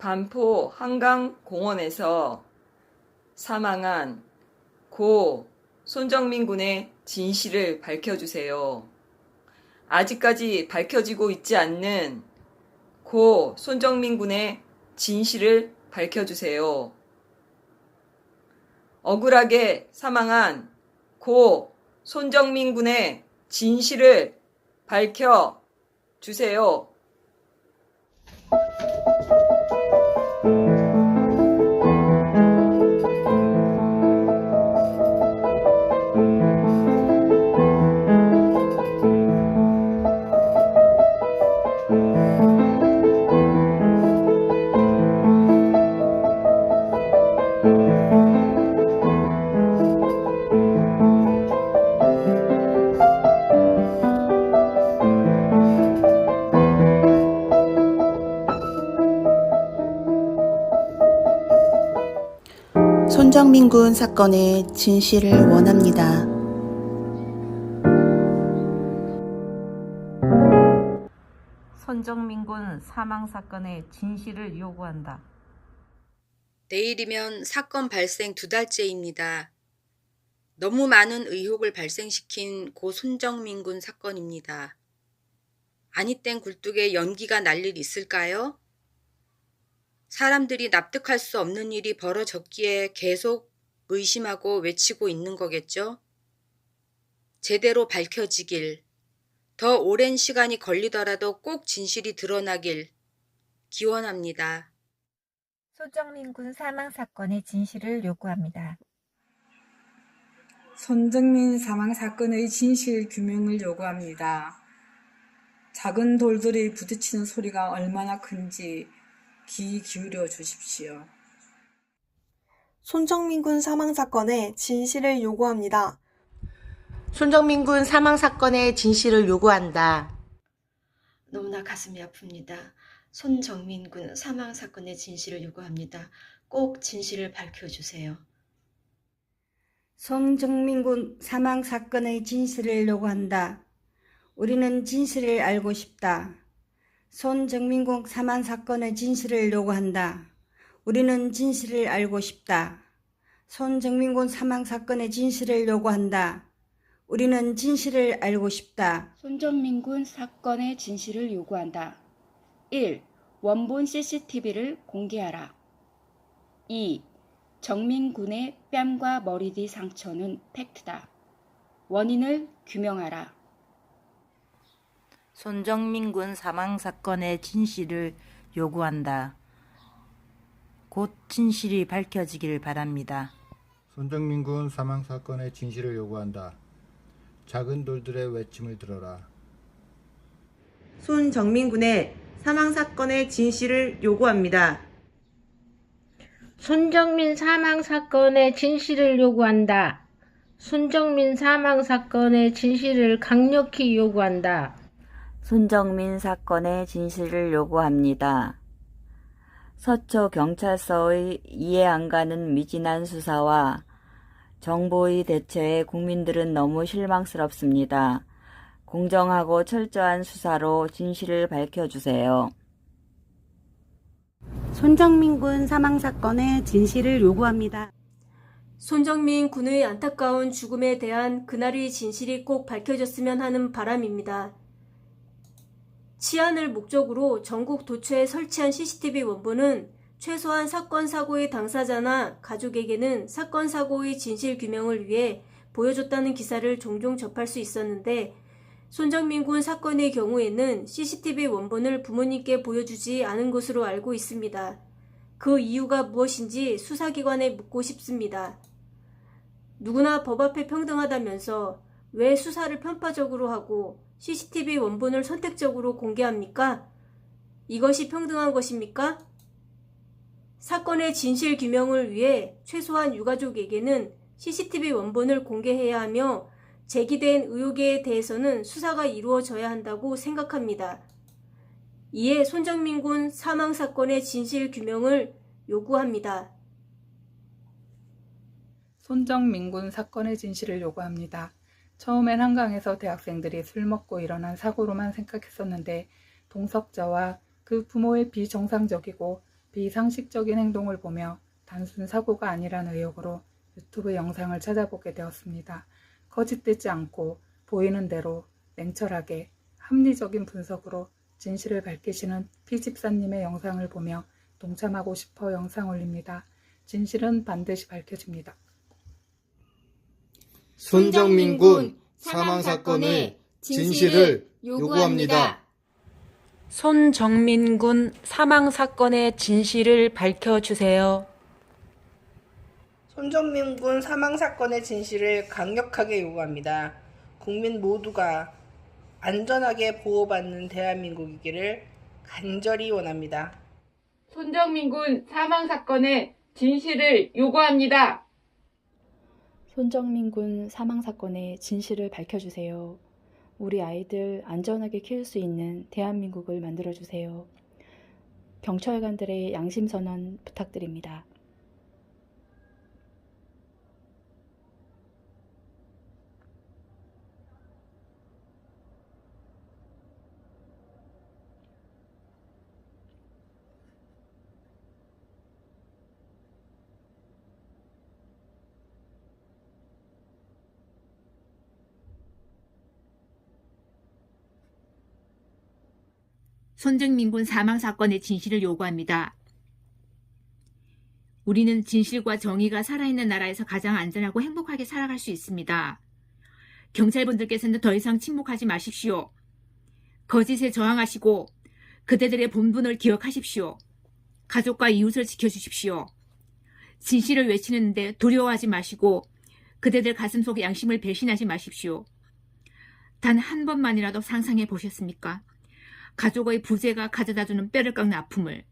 반포 한강 공원에서 사망한 고 손정민 군의 진실을 밝혀주세요. 아직까지 밝혀지고 있지 않는 고 손정민 군의 진실을 밝혀주세요. 억울하게 사망한 고 손정민 군의 진실을 밝혀주세요. 손정민 군 사건의 진실을 원합니다. 손정민 군 사망 사건의 진실을 요구한다. 내일이면 사건 발생 두 달째입니다. 너무 많은 의혹을 발생시킨 고 손정민 군 사건입니다. 아니 땐 굴뚝에 연기가 날 일 있을까요? 사람들이 납득할 수 없는 일이 벌어졌기에 계속 의심하고 외치고 있는 거겠죠? 제대로 밝혀지길, 더 오랜 시간이 걸리더라도 꼭 진실이 드러나길 기원합니다. 손정민 군 사망 사건의 진실을 요구합니다. 손정민 사망 사건의 진실 규명을 요구합니다. 작은 돌들이 부딪히는 소리가 얼마나 큰지 귀 기울여 주십시오. 손정민 군 사망 사건의 진실을 요구합니다. 손정민 군 사망 사건의 진실을 요구한다. 너무나 가슴이 아픕니다. 손정민 군 사망 사건의 진실을 요구합니다. 꼭 진실을 밝혀주세요. 손정민 군 사망 사건의 진실을 요구한다. 우리는 진실을 알고 싶다. 손정민 군 사망 사건의 진실을 요구한다. 우리는 진실을 알고 싶다. 손정민 군 사망 사건의 진실을 요구한다. 우리는 진실을 알고 싶다. 손정민 군 사건의 진실을 요구한다. 1. 원본 CCTV를 공개하라. 2. 정민 군의 뺨과 머리 뒤 상처는 팩트다. 원인을 규명하라. 손정민 군 사망 사건의 진실을 요구한다. 곧 진실이 밝혀지길 바랍니다. 손정민 군 사망 사건의 진실을 요구한다. 작은 돌들의 외침을 들어라. 손정민 군의 사망 사건의 진실을 요구합니다. 손정민 사망 사건의 진실을 요구한다. 손정민 사망 사건의 진실을 강력히 요구한다. 손정민 사건의 진실을 요구합니다. 서초 경찰서의 이해 안 가는 미진한 수사와 정보의 대처에 국민들은 너무 실망스럽습니다. 공정하고 철저한 수사로 진실을 밝혀주세요. 손정민 군 사망 사건의 진실을 요구합니다. 손정민 군의 안타까운 죽음에 대한 그날의 진실이 꼭 밝혀졌으면 하는 바람입니다. 치안을 목적으로 전국 도처에 설치한 CCTV 원본은 최소한 사건 사고의 당사자나 가족에게는 사건 사고의 진실 규명을 위해 보여줬다는 기사를 종종 접할 수 있었는데 손정민 군 사건의 경우에는 CCTV 원본을 부모님께 보여주지 않은 것으로 알고 있습니다. 그 이유가 무엇인지 수사기관에 묻고 싶습니다. 누구나 법 앞에 평등하다면서 왜 수사를 편파적으로 하고 CCTV 원본을 선택적으로 공개합니까? 이것이 평등한 것입니까? 사건의 진실 규명을 위해 최소한 유가족에게는 CCTV 원본을 공개해야 하며 제기된 의혹에 대해서는 수사가 이루어져야 한다고 생각합니다. 이에 손정민 군 사망 사건의 진실 규명을 요구합니다. 손정민 군 사건의 진실을 요구합니다. 처음엔 한강에서 대학생들이 술 먹고 일어난 사고로만 생각했었는데 동석자와 그 부모의 비정상적이고 비상식적인 행동을 보며 단순 사고가 아니라는 의혹으로 유튜브 영상을 찾아보게 되었습니다. 거짓되지 않고 보이는 대로 냉철하게 합리적인 분석으로 진실을 밝히시는 피집사님의 영상을 보며 동참하고 싶어 영상 올립니다. 진실은 반드시 밝혀집니다. 손정민 군 사망 사건의 진실을 요구합니다. 손정민 군 사망 사건의 진실을 밝혀주세요. 손정민 군 사망 사건의 진실을 강력하게 요구합니다. 국민 모두가 안전하게 보호받는 대한민국이기를 간절히 원합니다. 손정민 군 사망 사건의 진실을 요구합니다. 손정민 군 사망 사건의 진실을 밝혀주세요. 우리 아이들 안전하게 키울 수 있는 대한민국을 만들어주세요. 경찰관들의 양심 선언 부탁드립니다. 손정민 군 사망 사건의 진실을 요구합니다. 우리는 진실과 정의가 살아있는 나라에서 가장 안전하고 행복하게 살아갈 수 있습니다. 경찰분들께서는 더 이상 침묵하지 마십시오. 거짓에 저항하시고 그대들의 본분을 기억하십시오. 가족과 이웃을 지켜주십시오. 진실을 외치는데 두려워하지 마시고 그대들 가슴 속 양심을 배신하지 마십시오. 단 한 번만이라도 상상해 보셨습니까? 가족의 부재가 가져다주는 뼈를 깎는 아픔을.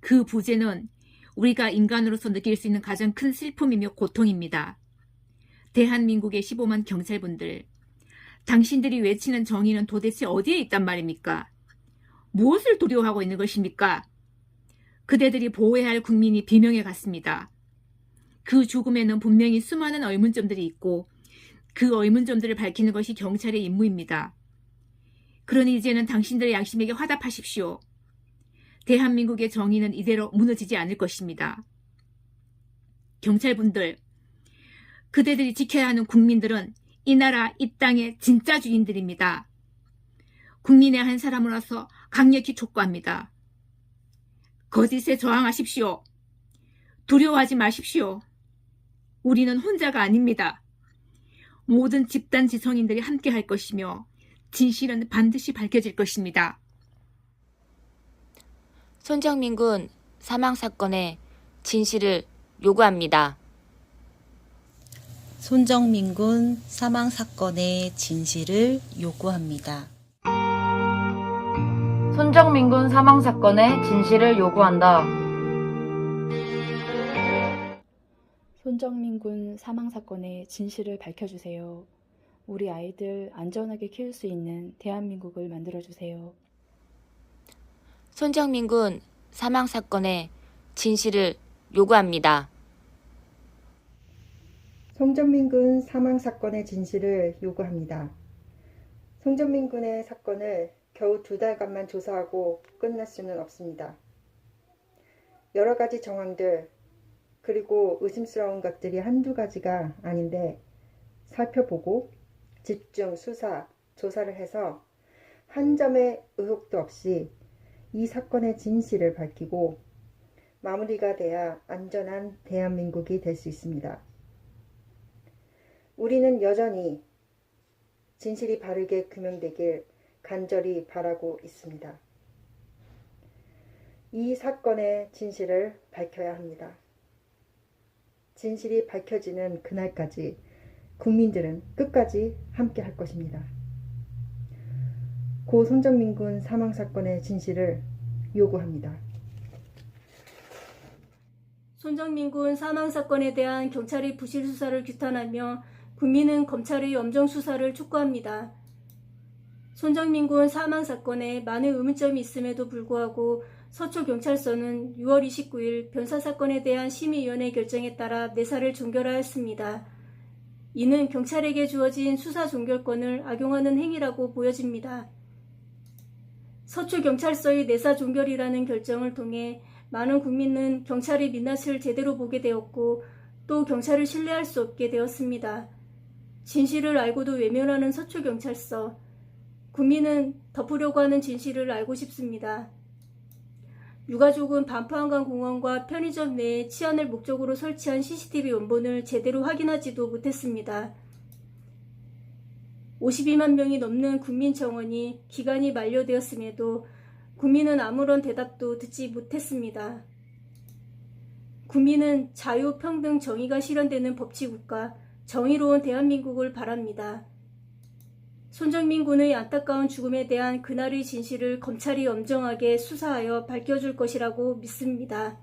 그 부재는 우리가 인간으로서 느낄 수 있는 가장 큰 슬픔이며 고통입니다. 대한민국의 15만 경찰분들, 당신들이 외치는 정의는 도대체 어디에 있단 말입니까? 무엇을 두려워하고 있는 것입니까? 그대들이 보호해야 할 국민이 비명해 갔습니다. 그 죽음에는 분명히 수많은 의문점들이 있고 그 의문점들을 밝히는 것이 경찰의 임무입니다. 그러니 이제는 당신들의 양심에게 화답하십시오. 대한민국의 정의는 이대로 무너지지 않을 것입니다. 경찰분들, 그대들이 지켜야 하는 국민들은 이 나라, 이 땅의 진짜 주인들입니다. 국민의 한 사람으로서 강력히 촉구합니다. 거짓에 저항하십시오. 두려워하지 마십시오. 우리는 혼자가 아닙니다. 모든 집단 지성인들이 함께 할 것이며 진실은 반드시 밝혀질 것입니다. 손정민 군 사망 사건의 진실을 요구합니다. 손정민 군 사망 사건의 진실을 요구합니다. 손정민 군 사망 사건의 진실을 요구한다. 손정민 군 사망 사건의 진실을 밝혀주세요. 우리 아이들 안전하게 키울 수 있는 대한민국을 만들어주세요. 손정민 군 사망 사건의 진실을 요구합니다. 송정민 군 사망 사건의 진실을 요구합니다. 송정민 군의 사건을 겨우 두 달간만 조사하고 끝날 수는 없습니다. 여러 가지 정황들, 그리고 의심스러운 것들이 한두 가지가 아닌데 살펴보고 집중 수사, 조사를 해서 한 점의 의혹도 없이 이 사건의 진실을 밝히고 마무리가 돼야 안전한 대한민국이 될 수 있습니다. 우리는 여전히 진실이 바르게 규명되길 간절히 바라고 있습니다. 이 사건의 진실을 밝혀야 합니다. 진실이 밝혀지는 그날까지 국민들은 끝까지 함께 할 것입니다. 고 손정민 군 사망 사건의 진실을 요구합니다. 손정민 군 사망 사건에 대한 경찰의 부실 수사를 규탄하며 국민은 검찰의 엄정 수사를 촉구합니다. 손정민 군 사망 사건에 많은 의문점이 있음에도 불구하고 서초경찰서는 6월 29일 변사 사건에 대한 심의위원회 결정에 따라 내사를 종결하였습니다. 이는 경찰에게 주어진 수사 종결권을 악용하는 행위라고 보여집니다. 서초경찰서의 내사 종결이라는 결정을 통해 많은 국민은 경찰의 민낯을 제대로 보게 되었고 또 경찰을 신뢰할 수 없게 되었습니다. 진실을 알고도 외면하는 서초경찰서. 국민은 덮으려고 하는 진실을 알고 싶습니다. 유가족은 반포한강공원과 편의점 내에 치안을 목적으로 설치한 CCTV 원본을 제대로 확인하지도 못했습니다. 52만 명이 넘는 국민 정원이 기간이 만료되었음에도 국민은 아무런 대답도 듣지 못했습니다. 국민은 자유, 평등, 정의가 실현되는 법치국가, 정의로운 대한민국을 바랍니다. 손정민 군의 안타까운 죽음에 대한 그날의 진실을 검찰이 엄정하게 수사하여 밝혀줄 것이라고 믿습니다.